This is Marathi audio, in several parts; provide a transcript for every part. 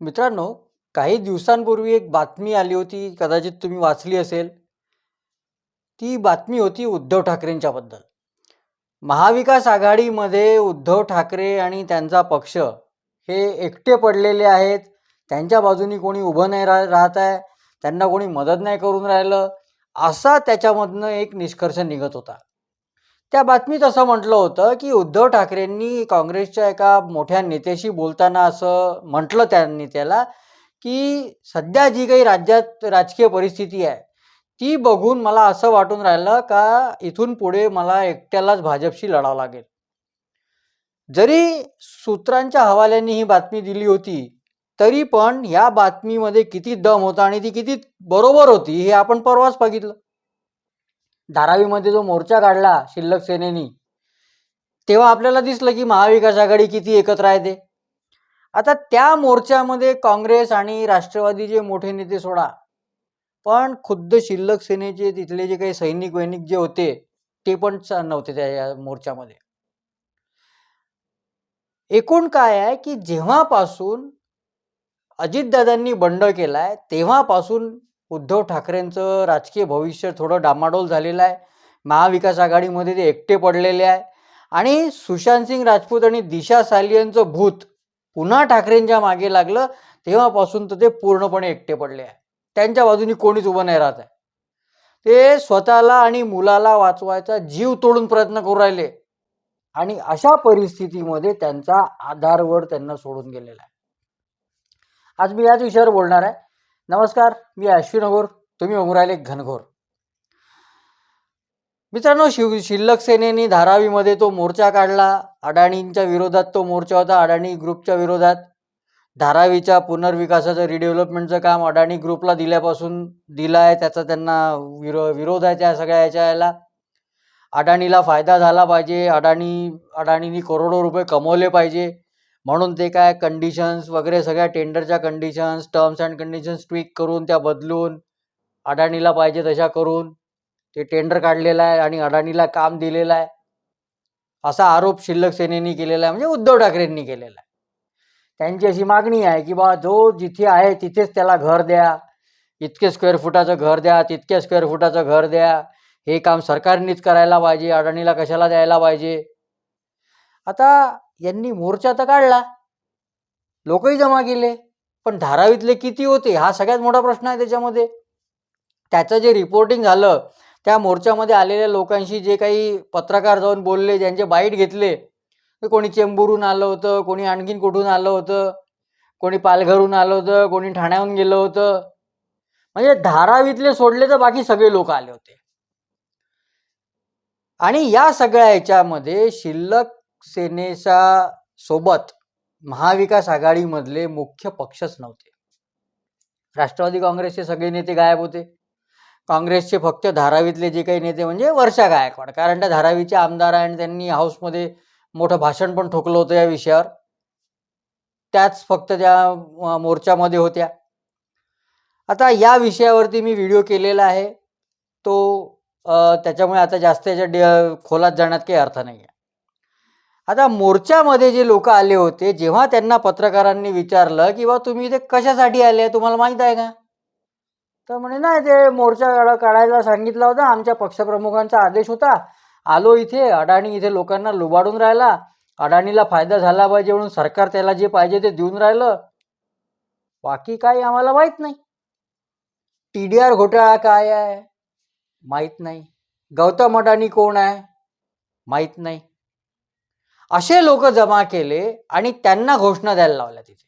मित्रांनो, काही दिवसांपूर्वी एक बातमी आली होती, कदाचित तुम्ही वाचली असेल. ती बातमी होती उद्धव ठाकरेंच्याबद्दल. महाविकास आघाडीमध्ये उद्धव ठाकरे आणि त्यांचा पक्ष हे एकटे पडलेले आहेत. त्यांच्या बाजूनी कोणी उभं नाही रा राहत आहे. त्यांना कोणी मदत नाही करून राहिलं. असा त्याच्यामधनं एक निष्कर्ष निघत होता. त्या बातमीत असं म्हटलं होतं, की उद्धव ठाकरेंनी काँग्रेसच्या एका मोठ्या नेत्याशी बोलताना असं म्हटलं त्यांनी त्याला, की सध्या जी काही राज्यात राजकीय परिस्थिती आहे, ती बघून मला असं वाटून राहिलं का इथून पुढे मला एकट्यालाच भाजपशी लढावं लागेल. जरी सूत्रांच्या हवाल्याने ही बातमी दिली होती, तरी पण या बातमीमध्ये किती दम होता आणि ती किती बरोबर होती हे आपण परवाच बघितलं. धारावीमध्ये जो मोर्चा काढला शिल्लक सेनेनी, तेव्हा आपल्याला दिसलं की महाविकास आघाडी किती एकत्र आहे ते. आता त्या मोर्चामध्ये काँग्रेस आणि राष्ट्रवादीचे मोठे नेते सोडा, पण खुद्द शिल्लक सेनेचे तिथले जे काही सैनिक-वैनिक जे होते, ते पण नव्हते त्या या मोर्चामध्ये. एकूण काय आहे, की जेव्हापासून अजितदादांनी बंड केलाय, तेव्हापासून उद्धव ठाकरेंचं राजकीय भविष्य थोडं डामाडोल झालेलं आहे. महाविकास आघाडीमध्ये ते एकटे पडलेले आहे आणि सुशांतसिंग राजपूत आणि दिशा सालियनचं भूत पुन्हा ठाकरेंच्या मागे लागलं, तेव्हापासून तर ते पूर्णपणे एकटे पडले आहे. त्यांच्या बाजूनी कोणीच उभं नाही राहत आहे. ते स्वतःला आणि मुलाला वाचवायचा जीव तोडून प्रयत्न करू राहिले आणि अशा परिस्थितीमध्ये त्यांचा आधारवर त्यांना सोडून गेलेला आहे. आज मी याच विषयावर बोलणार आहे. नमस्कार, मी अश्विन अघोर. तुम्ही बघून राहिले घनघोर. मित्रांनो, शिव शिल्लक सेनेने धारावीमध्ये तो मोर्चा काढला. अडाणींच्या विरोधात तो मोर्चा होता, अडाणी ग्रुपच्या विरोधात. धारावीच्या पुनर्विकासाचं रिडेव्हलपमेंटचं काम अडाणी ग्रुपला दिल्यापासून दिलं आहे. त्याचा त्यांना विरो विरोध आहे त्या सगळ्या याच्या याला अडाणीला फायदा झाला पाहिजे. अडाणी अडाणींनी करोडो रुपये कमवले पाहिजे. म्हणून ते काय कंडिशन्स वगैरे सगळ्या टेंडरच्या conditions, terms and conditions tweak करून त्या बदलून, अडाणीला पाहिजे तशा करून ते टेंडर काढलेलं आहे आणि अडाणीला काम दिलेलं आहे. असा आरोप शिल्लक सेनेनी केलेला आहे, म्हणजे उद्धव ठाकरेंनी केलेला आहे. त्यांची अशी मागणी आहे, की बा जो जिथे आहे तिथेच त्याला घर द्या. इतके स्क्वेअर फुटाचं घर द्या, तितक्या स्क्वेअर फुटाचं घर द्या. हे काम सरकारनेच करायला पाहिजे. अडाणीला कशाला द्यायला पाहिजे. आता यांनी मोर्चा तर काढला. लोकही जमा केले. पण धारावीतले किती होते हा सगळ्यात मोठा प्रश्न आहे त्याच्यामध्ये. त्याचं जे रिपोर्टिंग झालं, त्या मोर्चामध्ये आलेल्या लोकांशी जे काही पत्रकार जाऊन बोलले, ज्यांचे बाईट घेतले, कोणी चेंबूरहून आलं होतं, कोणी आणखीन कुठून आलं होतं, कोणी पालघरहून आलं होतं, कोणी ठाण्याहून गेलं होतं. म्हणजे धारावीतले सोडले तर बाकी सगळे लोक आले होते. आणि या सगळ्या ह्याच्यामध्ये शिल्लक सेनेच्या सोबत महाविकास आघाडीमधले मुख्य पक्षच नव्हते. राष्ट्रवादी काँग्रेसचे सगळे नेते गायब होते. काँग्रेसचे फक्त धारावीतले जे काही नेते म्हणजे वर्षा गायकवाड. कारण त्या धारावीचे आमदार आहे आणि त्यांनी हाऊसमध्ये मोठं भाषण पण ठोकलं होतं या विषयावर. त्याच फक्त त्या मोर्चामध्ये होत्या. आता या विषयावरती मी व्हिडिओ केलेला आहे. तो त्याच्यामुळे आता जास्त याच्या डे खोलात जाण्यात काही अर्थ नाही आहे. आता मोर्चामध्ये जे लोक आले होते, जेव्हा त्यांना पत्रकारांनी विचारलं, की "बा तुम्ही इथे कशासाठी आले? तुम्हाला माहीत आहे का?" तर म्हणे, "नाही ते मोर्चा काढायला सांगितला होता. आमच्या पक्षप्रमुखांचा आदेश होता. आलो इथे. अडाणी इथे लोकांना लुबाडून राहिला. अडाणीला फायदा झाला पाहिजे म्हणून सरकार त्याला जे पाहिजे ते देऊन राहिलं. बाकी काही आम्हाला माहीत नाही. टी-डी-आर घोटाळा काय आहे? माहीत नाही. गौतम अडाणी कोण आहे? माहीत नाही." असे लोक जमा केले आणि त्यांना घोषणा द्यायला लावल्या तिथे.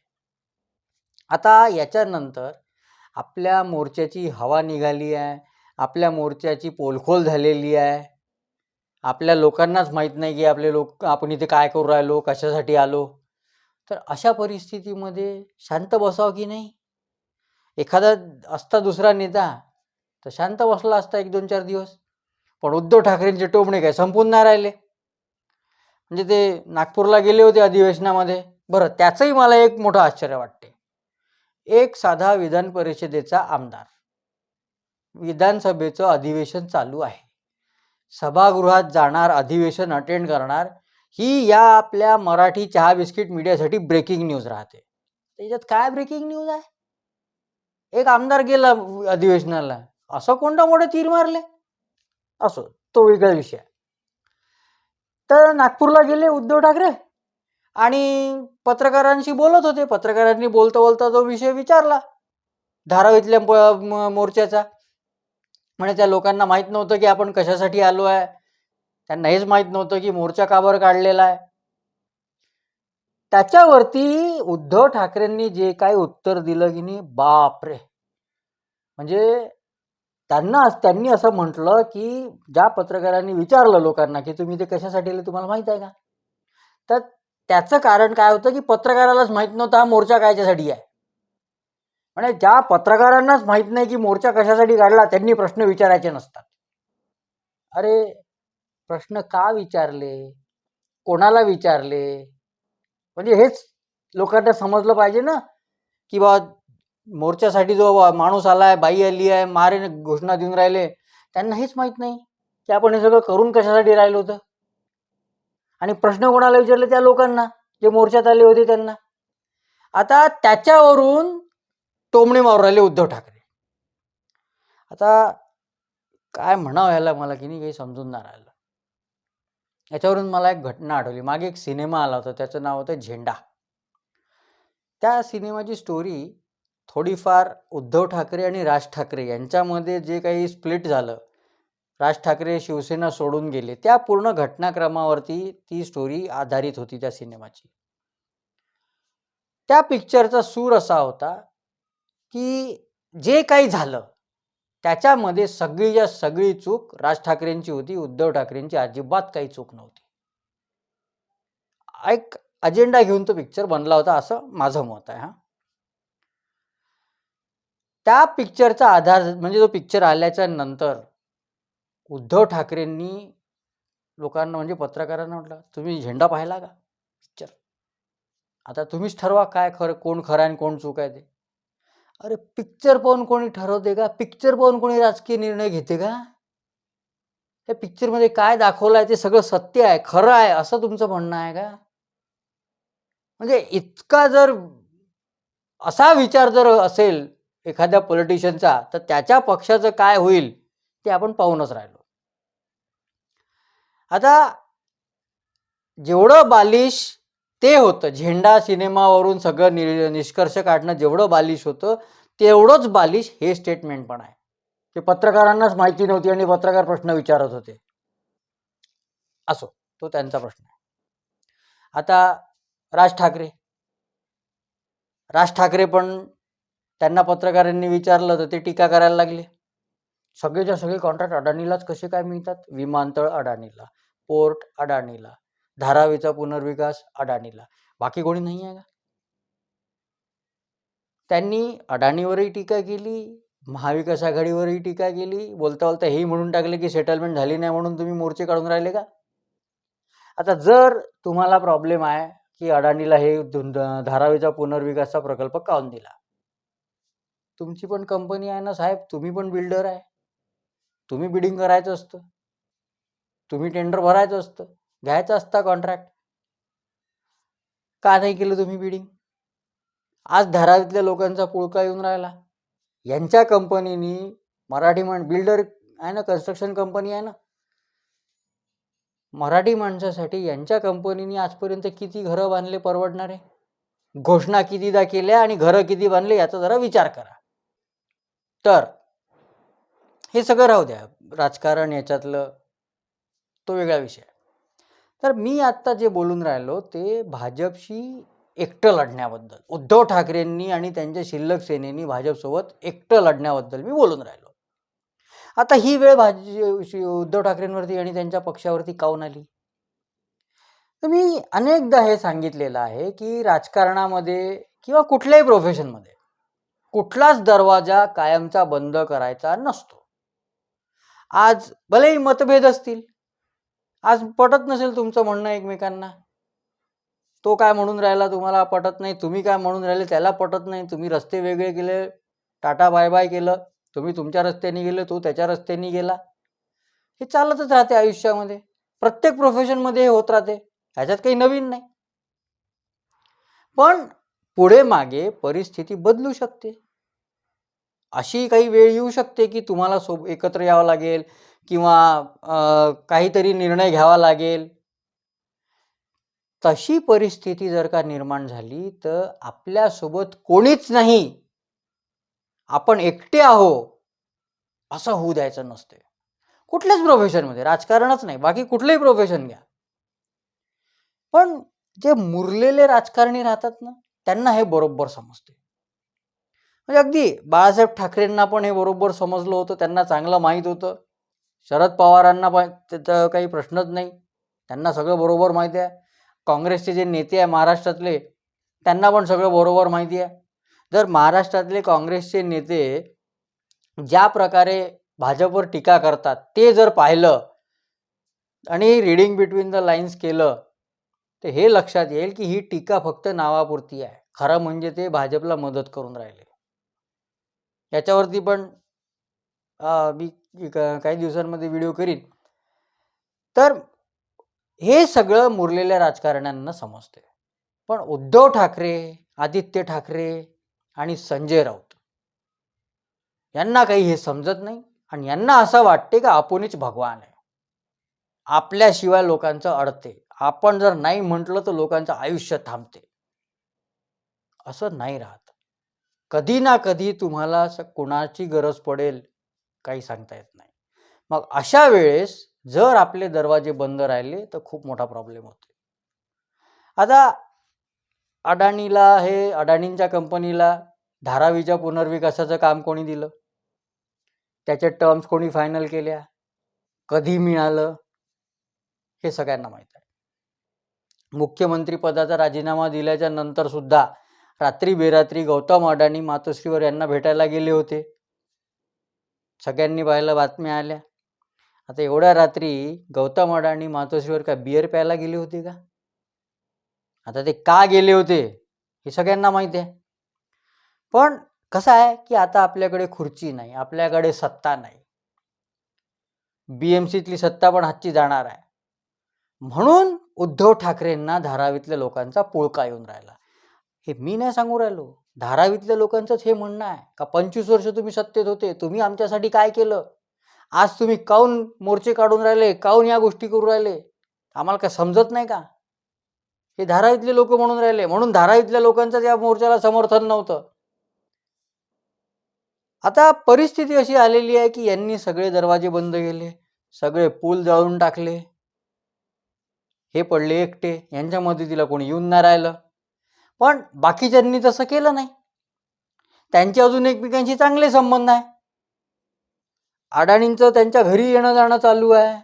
आता याच्यानंतर आपल्या मोर्चाची हवा निघाली आहे. आपल्या मोर्चाची पोलखोल झालेली आहे. आपल्या लोकांनाच माहीत नाही, की आपले लोक आपण इथे काय करू राहिलो, कशासाठी आलो. तर अशा परिस्थितीमध्ये शांत बसावं की नाही? एखादा असता दुसरा नेता तर शांत बसला असता 1-2-4 दिवस. पण उद्धव ठाकरेंचे टोपणे काय संपून नाही राहिले. म्हणजे ते नागपूरला गेले होते अधिवेशनामध्ये. बरं त्याचंही मला एक मोठं आश्चर्य वाटते. एक साधा विधान परिषदेचा आमदार. विधानसभेचं अधिवेशन चालू आहे. सभागृहात जाणार, अधिवेशन अटेंड करणार, ही या आपल्या मराठी चहा बिस्किट मीडियासाठी ब्रेकिंग न्यूज राहते. त्याच्यात काय ब्रेकिंग न्यूज आहे एक आमदार गेला अधिवेशनाला असं कोणता मोठे तीर मारले असो तो वेगळा विषय आहे. तर नागपूरला गेले उद्धव ठाकरे. आणि पत्रकारांशी बोलत होते. पत्रकारांनी बोलता बोलता तो विषय विचारला. धारावीतल्या मोर्चाचा. म्हणे त्या लोकांना माहीत नव्हतं की आपण कशासाठी आलो आहे. त्यांना हेच माहीत नव्हतं की मोर्चा काबर काढलेला आहे. त्याच्यावरती उद्धव ठाकरेंनी जे काही उत्तर दिलं की नाही बापरे. म्हणजे त्यांना त्यांनी असं म्हटलं की ज्या पत्रकारांनी विचारलं लोकांना की तुम्ही ते कशासाठी आले तुम्हाला माहीत आहे का? तर त्याचं कारण काय होतं की पत्रकारालाच माहीत नव्हता हा मोर्चा कायच्यासाठी आहे. म्हणजे ज्या पत्रकारांनाच माहीत नाही की मोर्चा कशासाठी काढला त्यांनी प्रश्न विचारायचे नसतात. अरे प्रश्न का विचारले? कोणाला विचारले? म्हणजे हेच लोकांना समजलं पाहिजे ना की बा मोर्चासाठी जो माणूस आलाय बाई आली आहे मारे घोषणा देऊन राहिले त्यांना हेच माहीत नाही की आपण हे सगळं करून कशासाठी राहिलो होतं. आणि प्रश्न कोणाला विचारले? त्या लोकांना जे मोर्चात आले होते त्यांना. आता त्याच्यावरून टोमणे मारून राहिले उद्धव ठाकरे. आता काय म्हणावं ह्याला मला की नाही काही समजून नाही राहिलं. याच्यावरून मला एक घटना आठवली. मागे एक सिनेमा आला होता त्याचं नाव होतं झेंडा. त्या सिनेमाची स्टोरी थोडीफार उद्धव ठाकरे आणि राज ठाकरे यांच्यामध्ये जे काही स्प्लिट झालं राज ठाकरे शिवसेना सोडून गेले त्या पूर्ण घटनाक्रमावरती ती स्टोरी आधारित होती त्या सिनेमाची. त्या पिक्चरचा सूर असा होता की जे काही झालं त्याच्यामध्ये सगळीच्या सगळी चूक राज ठाकरेंची होती उद्धव ठाकरेंची अजिबात काही चूक नव्हती. एक अजेंडा घेऊन तो पिक्चर बनला होता असं माझं मत आहे हा. त्या पिक्चरचा आधार म्हणजे तो पिक्चर आल्याच्यानंतर उद्धव ठाकरेंनी लोकांना म्हणजे पत्रकारांना म्हटलं तुम्ही झेंडा पाहिला का? पिक्चर आता तुम्हीच ठरवा काय खरं कोण खरं आणि कोण चूक आहे ते. अरे पिक्चर पाहून कोणी ठरवते का? पिक्चर पाहून कोणी राजकीय निर्णय घेते का? त्या पिक्चरमध्ये काय दाखवलं आहे ते सगळं सत्य आहे खरं आहे असं तुमचं म्हणणं आहे का? म्हणजे इतका जर असा विचार जर असेल एखाद्या पॉलिटिशियनचा तर त्याच्या पक्षाचं काय होईल ते आपण पाहूनच राहिलो. आता जेवढं बालिश ते होतं झेंडा सिनेमावरून सगळं नि निष्कर्ष काढणं जेवढं बालिश होतं तेवढंच बालिश हे स्टेटमेंट पण आहे. ते पत्रकारांनाच माहिती नव्हती आणि पत्रकार प्रश्न विचारत होते. असो तो त्यांचा प्रश्न आहे. आता राज ठाकरे. राज ठाकरे पण त्यांना पत्रकारांनी विचारलं तर ते टीका करायला लागले. सगळेच्या सगळे कॉन्ट्रॅक्ट अडाणीलाच कसे काय मिळतात? विमानतळ अडाणीला पोर्ट अडाणीला धारावीचा पुनर्विकास अडाणीला. बाकी कोणी नाही आहे का? त्यांनी अडाणीवरही टीका केली महाविकास आघाडीवरही टीका केली बोलता बोलता हेही म्हणून टाकले की सेटलमेंट झाली नाही म्हणून तुम्ही मोर्चे काढून राहिले का? आता जर तुम्हाला प्रॉब्लेम आहे की अडाणीला हे धारावीचा पुनर्विकासचा प्रकल्प काऊन दिला? तुमची पण कंपनी आहे ना साहेब तुम्ही पण बिल्डर आहे. तुम्ही बिडिंग करायचं असतं. तुम्ही टेंडर भरायचं असतं. घ्यायचं असता कॉन्ट्रॅक्ट का नाही केलं तुम्ही बिडिंग आज धारावीतल्या लोकांचा पुळका येऊन राहिला. यांच्या कंपनीनी मराठी माण बिल्डर आहे ना कन्स्ट्रक्शन कंपनी आहे ना मराठी माणसासाठी यांच्या कंपनीने आजपर्यंत किती घरं बांधले परवडणारे? घोषणा कितीदा केल्या आणि घरं किती बांधले याचा जरा विचार करा. तर हे सगळं राहू द्या. राजकारण याच्यातलं तो वेगळा विषय. तर मी आत्ता जे बोलून राहिलो ते भाजपशी एकटं लढण्याबद्दल उद्धव ठाकरेंनी आणि त्यांच्या शिल्लक सेनेनी भाजपसोबत एकटं लढण्याबद्दल मी बोलून राहिलो. आता ही वेळ भाज उद्धव ठाकरेंवरती आणि त्यांच्या पक्षावरती काऊन आली? तर मी अनेकदा हे सांगितलेलं आहे की राजकारणामध्ये किंवा कुठल्याही प्रोफेशनमध्ये कुठलाच दरवाजा कायमचा बंद करायचा नसतो. आज भलेही मतभेद असतील आज पटत नसेल तुमचं म्हणणं एकमेकांना. तो काय म्हणून राहिला तुम्हाला पटत नाही तुम्ही काय म्हणून राहिले त्याला पटत नाही. तुम्ही रस्ते वेगळे केले टाटा बाय बाय केलं तुम्ही तुमच्या रस्त्याने गेले तो त्याच्या रस्त्याने गेला. हे चालतच राहते आयुष्यामध्ये. प्रत्येक प्रोफेशनमध्ये हे होत राहते. ह्याच्यात काही नवीन नाही. पण पुढे मागे परिस्थिती बदलू शकते. अशी काही वेळ येऊ शकते की तुम्हाला सोब एकत्र यावं लागेल किंवा काहीतरी निर्णय घ्यावा लागेल? तशी परिस्थिती जर का निर्माण झाली तर आपल्यासोबत कोणीच नाही. आपण एकटे आहो असं होऊ द्यायचं नसते कुठल्याच प्रोफेशनमध्ये राजकारणच नाही. बाकी कुठलंही प्रोफेशन घ्या. पण जे मुरलेले राजकारणी राहतात ना त्यांना हे बरोबर समजते म्हणजे अगदी बाळासाहेब ठाकरेंना पण हे बरोबर समजलं होतं त्यांना चांगलं माहीत होतं. शरद पवारांना पण त्याचा काही प्रश्नच नाही. त्यांना सगळं बरोबर माहिती आहे. काँग्रेसचे जे नेते आहे महाराष्ट्रातले त्यांना पण सगळं बरोबर माहिती आहे. जर महाराष्ट्रातले काँग्रेसचे नेते ज्या प्रकारे भाजपवर टीका करतात ते जर पाहिलं आणि रिडिंग बिटवीन द लाईन्स केलं तर हे लक्षात येईल की ही टीका फक्त नावापुरती आहे. खरं म्हणजे ते भाजपला मदत करून राहिले. याच्यावरती पण मी काही दिवसांमध्ये व्हिडिओ करीन. तर हे सगळं मुरलेल्या राजकारण्यांना समजते पण उद्धव ठाकरे आदित्य ठाकरे आणि संजय राऊत यांना काही हे समजत नाही आणि यांना असं वाटते का आपणच भगवान आहे. आपल्याशिवाय लोकांचं अडते. आपण जर नाही म्हटलं तर लोकांचं आयुष्य थांबते. असं नाही राहत. कधी ना कधी तुम्हाला कुणाची गरज पडेल काही सांगता येत नाही. मग अशा वेळेस जर आपले दरवाजे बंद राहिले तर खूप मोठा प्रॉब्लेम होतो. आता अडाणीला हे अडाणींच्या कंपनीला धारावीच्या पुनर्विकासाचं काम कोणी दिलं? त्याचे टर्म्स कोणी फायनल केल्या? कधी मिळालं? हे सगळ्यांना माहीत आहे. मुख्यमंत्री पदाचा राजीनामा दिल्याच्या नंतर सुद्धा रात्री बेरात्री गौतम अडाणी मातोश्रीवर यांना भेटायला गेले होते. सगळ्यांनी पाहिलं बातम्या आल्या. आता एवढ्या रात्री गौतम अडाणी मातोश्रीवर का बिअर प्यायला गेले होते का? आता ते का गेले होते हे सगळ्यांना माहिती आहे. पण कसं आहे की आता आपल्याकडे खुर्ची नाही आपल्याकडे सत्ता नाही. बी एम सीतली सत्ता पण हातची जाणार आहे. म्हणून उद्धव ठाकरेंना धारावीतल्या लोकांचा पुळका येऊन राहिला. हे मी नाही सांगू राहिलो. धारावीतल्या लोकांचंच हे म्हणणं आहे का पंचवीस वर्ष तुम्ही सत्तेत होते तुम्ही आमच्यासाठी काय केलं? आज तुम्ही काऊन मोर्चे काढून राहिले काऊन या गोष्टी करू राहिले? आम्हाला काय समजत नाही का? हे धारावीतले लोक म्हणून राहिले म्हणून धारावीतल्या लोकांचं या मोर्चाला समर्थन नव्हतं. आता परिस्थिती अशी आलेली आहे की यांनी सगळे दरवाजे बंद केले सगळे पूल जाळून टाकले. हे पडले एकटे यांच्या मदतीला कोणी येऊन नाही राहिलं. पण बाकीच्यांनी तसं केलं नाही. त्यांचे अजून एकमेकांशी चांगले संबंध आहे. अडाणींचं त्यांच्या घरी येणं जाणं चालू आहे.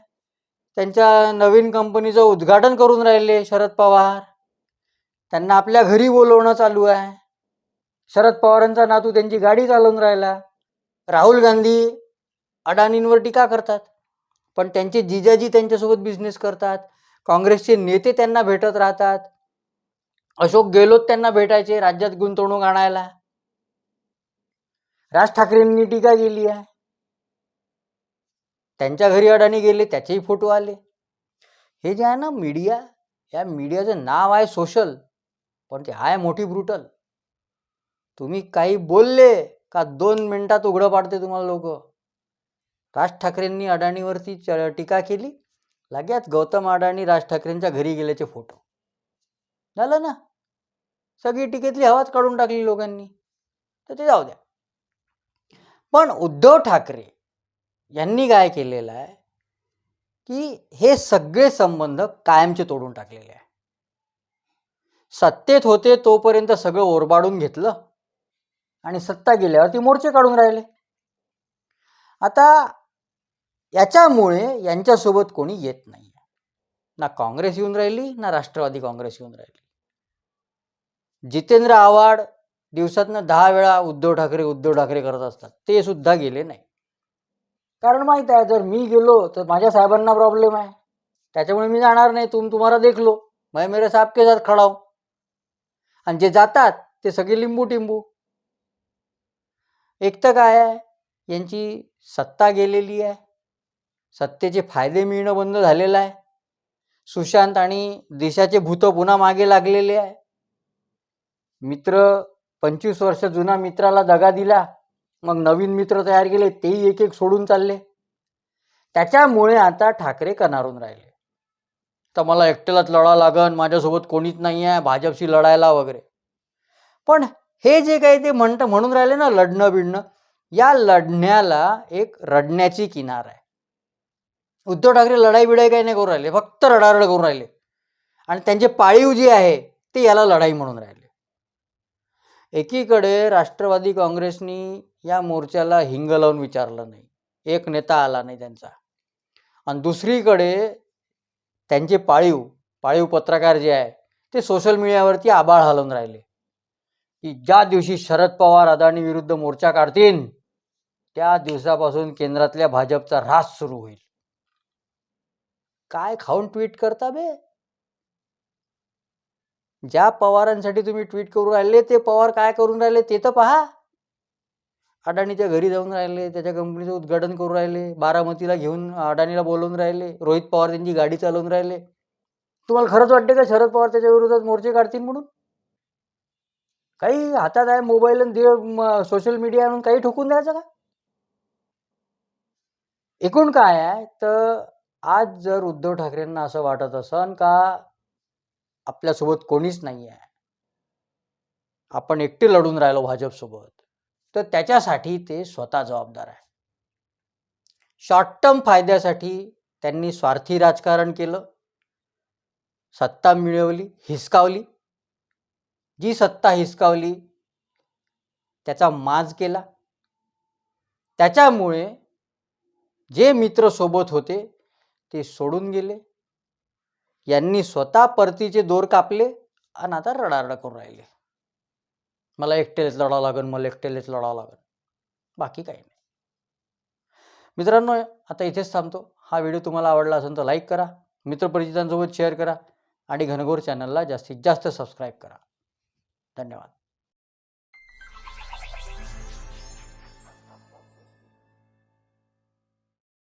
त्यांच्या नवीन कंपनीचं उद्घाटन करून राहिले शरद पवार. त्यांना आपल्या घरी बोलवणं चालू आहे. शरद पवारांचा नातू त्यांची गाडी चालवून राहिला. राहुल गांधी अडाणींवर टीका करतात. पण त्यांचे जिजाजी त्यांच्यासोबत बिझनेस करतात. काँग्रेसचे नेते त्यांना भेटत राहतात. अशोक गेहलोत त्यांना भेटायचे राज्यात गुंतवणूक आणायला. राज ठाकरेंनी टीका केली आहे. त्यांच्या घरी अडाणी गेले त्याचेही फोटो आले. हे जे आहे ना मीडिया या मीडियाचं नाव आहे सोशल पण ते आहे मोठी ब्रुटल तुम्ही काही बोलले का दोन मिनिटात उघडं पाडते तुम्हाला लोक. राज ठाकरेंनी अडाणीवरती च- टीका केली. लगेच गौतम अडाणी राज ठाकरेंच्या घरी गेल्याचे फोटो. झालं ना? सगळी टीकेतली हवाच काढून टाकली लोकांनी. तर ते जाऊ द्या. पण उद्धव ठाकरे यांनी काय केलेलं आहे? की हे सगळे संबंध कायमचे तोडून टाकलेले आहे. सत्तेत होते तोपर्यंत सगळं ओरबाडून घेतलं आणि सत्ता गेल्यावर ती मोर्चे काढून राहिले. आता याच्यामुळे यांच्यासोबत कोणी येत नाही ना काँग्रेस येऊन राहिली ना राष्ट्रवादी काँग्रेस येऊन राहिली. जितेंद्र आव्हाड दिवसातनं दहा वेळा उद्धव ठाकरे उद्धव ठाकरे करत असतात. ते सुद्धा गेले नाही. कारण माहीत आहे जर मी गेलो तर माझ्या साहेबांना प्रॉब्लेम आहे. त्याच्यामुळे मी जाणार नाही. तुम तुम्हाला देखलो मैं मेरे साहेब के साथ खडाव आणि जे जातात ते सगळे लिंबू टिंबू. एक तर काय आहे यांची सत्ता गेलेली आहे. सत्तेचे फायदे मिळणं बंद झालेलं आहे. सुशांत आणि देशाचे भूत पुन्हा मागे लागलेले आहे. मित्र पंचवीस वर्ष जुना मित्राला दगा दिला मग नवीन मित्र तयार केले तेही एक एक सोडून चालले. त्याच्यामुळे आता ठाकरे कनारून राहिले. तर मला एकट्यालाच लढा लागन माझ्यासोबत कोणीच नाही आहे भाजपशी लढायला वगैरे. पण हे जे काही ते म्हणत म्हणून राहिले ना लढणं बिडणं या लढण्याला एक रडण्याची किनार आहे. उद्धव ठाकरे लढाई बिडाई काही नाही करून राहिले फक्त रडारड करून राहिले. आणि त्यांचे पाळीव जे आहे ते याला लढाई म्हणून राहिले. एकीकडे राष्ट्रवादी काँग्रेसनी या मोर्चाला हिंग लावून विचारलं नाही. एक नेता आला नाही त्यांचा. आणि दुसरीकडे त्यांचे पाळीव पाळीव पत्रकार जे आहे ते सोशल मीडियावरती आबाळ हलवून राहिले. की ज्या दिवशी शरद पवार अदानी विरुद्ध मोर्चा काढतील त्या दिवसापासून केंद्रातल्या भाजपचा ऱ्हास सुरू होईल. काय खाऊन ट्विट करता बे? ज्या पवारांसाठी तुम्ही ट्विट करून राहिले ते पवार काय करून राहिले ते तर पहा. अडाणीच्या घरी जाऊन राहिले त्याच्या कंपनीचं उद्घाटन करून राहिले बारामतीला घेऊन अडाणीला बोलवून राहिले रोहित पवार त्यांची गाडी चालवून राहिले. तुम्हाला खरंच वाटते का शरद पवार त्याच्या विरोधात मोर्चे काढतील म्हणून? काही हातात आहे मोबाईल आणि दे सोशल मीडिया आणून काही ठोकून द्यायचं का? एकूण काय आहे तर आज जर उद्धव ठाकरेंना असं वाटत असन का आपल्यासोबत कोणीच नाही आहे. आपण एकटे लढून राहिलो भाजपसोबत तर त्याच्यासाठी ते स्वतः जबाबदार आहे. शॉर्ट टर्म फायद्यासाठी त्यांनी स्वार्थी राजकारण केलं. सत्ता मिळवली हिसकावली. जी सत्ता हिसकावली त्याचा माज केला. त्याच्यामुळे जे मित्र सोबत होते ते सोडून गेले. यांनी स्वतः परतीचे दोर कापले आणि आता रडारड करून राहिले. मला एकटेलेच लढावं लागेल मला एकटेलेच लढावं लागेल. बाकी काही नाही. मित्रांनो आता इथेच थांबतो. हा व्हिडिओ तुम्हाला आवडला असेल तर लाईक करा मित्रपरिचितांसोबत शेअर करा आणि घनघोर चॅनलला जास्तीत जास्त सबस्क्राईब करा. धन्यवाद.